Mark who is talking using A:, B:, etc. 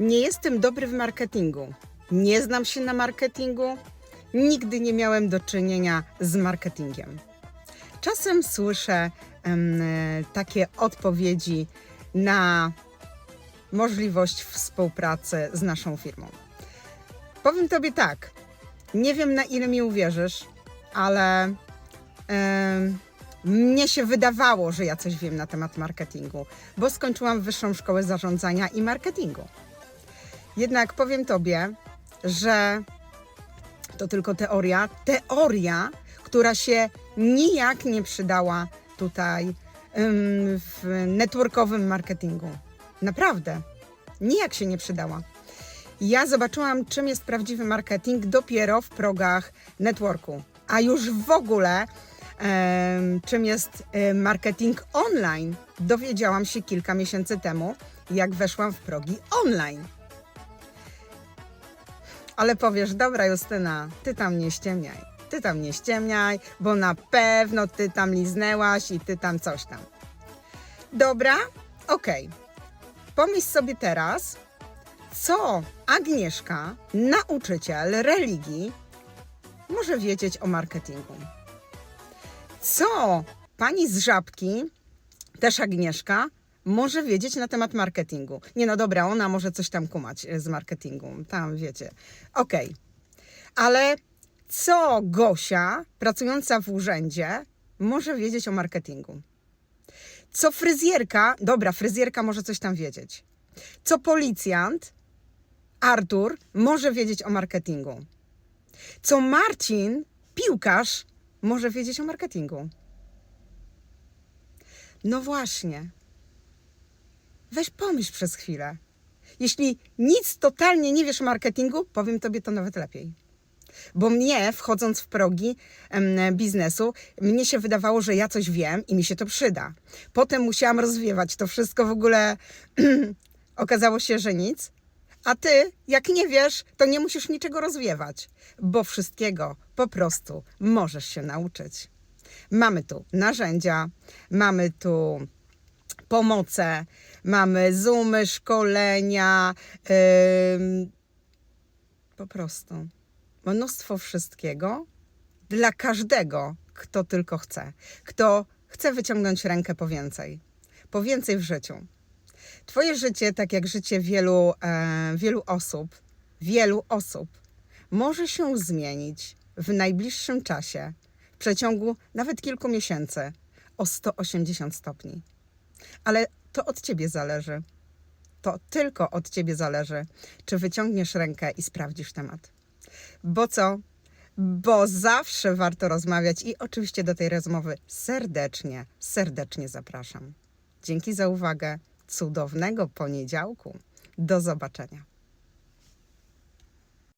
A: Nie jestem dobry w marketingu. Nie znam się na marketingu. Nigdy nie miałem do czynienia z marketingiem. Czasem słyszę e, takie odpowiedzi na możliwość współpracy z naszą firmą. Powiem Tobie tak, nie wiem na ile mi uwierzysz, ale em, mnie się wydawało, że ja coś wiem na temat marketingu, bo skończyłam Wyższą Szkołę Zarządzania i Marketingu. Jednak powiem Tobie, że to tylko teoria. Teoria, która się nijak nie przydała tutaj w networkowym marketingu. Naprawdę. Nijak się nie przydała. Ja zobaczyłam, czym jest prawdziwy marketing dopiero w progach networku. A już w ogóle, czym jest e, marketing online, dowiedziałam się kilka miesięcy temu, jak weszłam w progi online. Ale powiesz, dobra Justyna, ty tam nie ściemniaj. Ty tam nie ściemniaj, bo na pewno ty tam liznęłaś i ty tam coś tam. Dobra, okej. Pomyśl sobie teraz, co Agnieszka, nauczyciel religii, może wiedzieć o marketingu. Co pani z żabki, też Agnieszka, może wiedzieć na temat marketingu. Nie no dobra, ona może coś tam kumać e, z marketingu, tam wiecie. Okej. Ale co Gosia, pracująca w urzędzie, może wiedzieć o marketingu? Co fryzjerka, dobra, fryzjerka może coś tam wiedzieć. Co policjant, Artur, może wiedzieć o marketingu? Co Marcin, piłkarz, może wiedzieć o marketingu? No właśnie. Weź pomyśl przez chwilę. Jeśli nic totalnie nie wiesz o marketingu, powiem tobie to nawet lepiej. Bo mnie, wchodząc w progi em, biznesu, mnie się wydawało, że ja coś wiem i mi się to przyda. Potem musiałam rozwiewać to wszystko w ogóle. Okazało się, że nic. A ty, jak nie wiesz, to nie musisz niczego rozwiewać, bo wszystkiego po prostu możesz się nauczyć. Mamy tu narzędzia, mamy tu pomoce, mamy zoomy, szkolenia, po prostu mnóstwo wszystkiego dla każdego, kto tylko chce, kto chce wyciągnąć rękę po więcej, po więcej w życiu. Twoje życie, tak jak życie wielu, e, wielu osób, wielu osób, może się zmienić w najbliższym czasie, w przeciągu nawet kilku miesięcy, o 180 stopni. Ale to od ciebie zależy. To tylko od ciebie zależy, czy wyciągniesz rękę i sprawdzisz temat. Bo co? Bo zawsze warto rozmawiać i oczywiście do tej rozmowy serdecznie, serdecznie zapraszam. Dzięki za uwagę. Cudownego poniedziałku. Do zobaczenia.